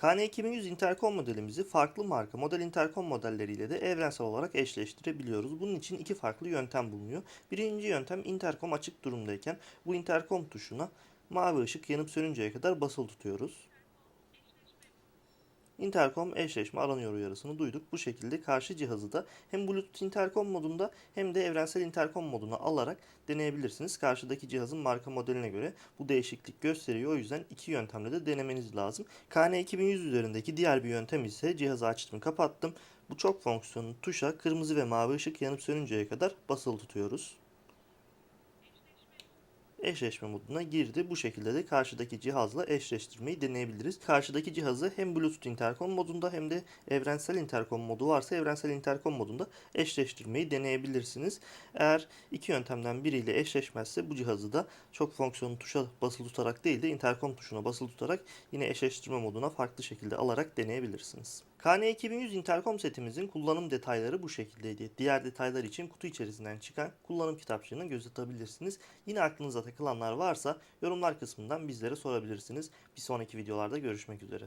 KN2100 interkom modelimizi farklı marka model interkom modelleriyle de evrensel olarak eşleştirebiliyoruz. Bunun için iki farklı yöntem bulunuyor. Birinci yöntem interkom açık durumdayken bu interkom tuşuna mavi ışık yanıp sönünceye kadar basılı tutuyoruz. Interkom eşleşme aranıyor uyarısını duyduk. Bu şekilde karşı cihazı da hem Bluetooth interkom modunda hem de evrensel interkom moduna alarak deneyebilirsiniz. Karşıdaki cihazın marka modeline göre bu değişiklik gösteriyor. O yüzden iki yöntemle de denemeniz lazım. KN2100 üzerindeki diğer bir yöntem ise cihazı açtım kapattım. Bu çok fonksiyonlu tuşa kırmızı ve mavi ışık yanıp sönünceye kadar basılı tutuyoruz eşleşme moduna girdi. Bu şekilde de karşıdaki cihazla eşleştirmeyi deneyebiliriz. Karşıdaki cihazı hem Bluetooth interkom modunda hem de evrensel interkom modu varsa evrensel interkom modunda eşleştirmeyi deneyebilirsiniz. Eğer iki yöntemden biriyle eşleşmezse bu cihazı da çok fonksiyonlu tuşa basılı tutarak değil de interkom tuşuna basılı tutarak yine eşleştirme moduna farklı şekilde alarak deneyebilirsiniz. KN2100 interkom setimizin kullanım detayları bu şekildeydi. Diğer detaylar için kutu içerisinden çıkan kullanım kitapçığını göz atabilirsiniz. Yine aklınıza takılanlar varsa yorumlar kısmından bizlere sorabilirsiniz. Bir sonraki videolarda görüşmek üzere.